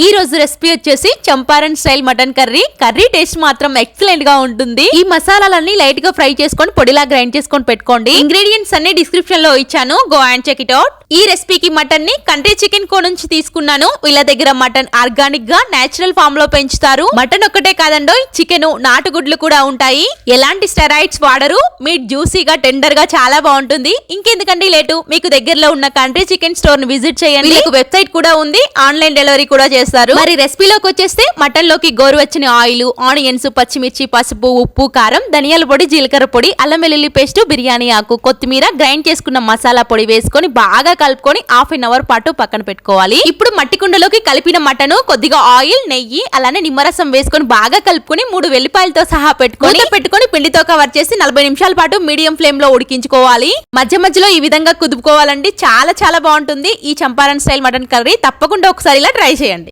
ఈ రోజు రెసిపీ వచ్చేసి Champaran style mutton curry. Curry taste మాత్రం ఎక్సలెంట్గా ఉంటుంది. ఈ మసాలాలన్నీ లైట్గా ఫ్రై చేసుకొని పొడిలా గ్రైండ్ చేసుకొని పెట్టుకోండి. ఇంగ్రీడియంట్స్ అన్ని డిస్క్రిప్షన్లో ఇచ్చాను. Go and check it out ఈ రెసిపీకి మటన్ని కంట్రీ చికెన్ కో నుంచి తీసుకున్నాను. వీళ్ళ దగ్గర మటన్ ఆర్గానిక్గా నేచురల్ ఫామ్లో పెంచుతారు. మటన్ ఒక్కటే కాదండో చికెన్ నాటుగుడ్లు కూడా ఉంటాయి. ఎలాంటి స్టెరాయిడ్స్ వాడరు. మీట్ జ్యూసీగా టెండర్గా చాలా బాగుంటుంది. ఇంకెందుకండి లేటు? మీకు దగ్గరలో ఉన్న కంట్రీ చికెన్ స్టోర్ని విజిట్ చేయండి. మీకు వెబ్సైట్ కూడా ఉంది. ఆన్లైన్ డెలివరీ కూడా చేస్తారు. మరి రెసిపీలోకి వచ్చేస్తే మటన్లోకి గోరువెచ్చని ఆయిల్ ఆనియన్స్ పచ్చిమిర్చి పసుపు ఉప్పు కారం ధనియాల పొడి జీలకర్ర పొడి అల్లం వెల్లుల్లి పేస్ట్ బిర్యానీ ఆకు కొత్తిమీర గ్రైండ్ చేసుకున్న మసాలా పొడి వేసుకొని బాగా కలుపుకొని హాఫ్ అన్ అవర్ పాటు పక్కన పెట్టుకోవాలి. ఇప్పుడు మట్టి కుండలోకి కలిపిన మటన్ కొద్దిగా ఆయిల్ నెయ్యి అలానే నిమ్మరసం వేసుకొని బాగా కలుపుకొని మూడు వెల్లిపాయలతో సహా పెట్టుకొని పెట్టుకొని పిండితో కవర్ చేసి నలభై నిమిషాల పాటు మీడియం ఫ్లేమ్లో ఉడికించుకోవాలి. మధ్య మధ్యలో ఈ విధంగా కుదుపుకోవాలండి. చాలా చాలా బాగుంటుంది. ఈ చంపారన్ స్టైల్ మటన్ కర్రీ తప్పకుండా ఒకసారి ఇలా ట్రై చేయండి.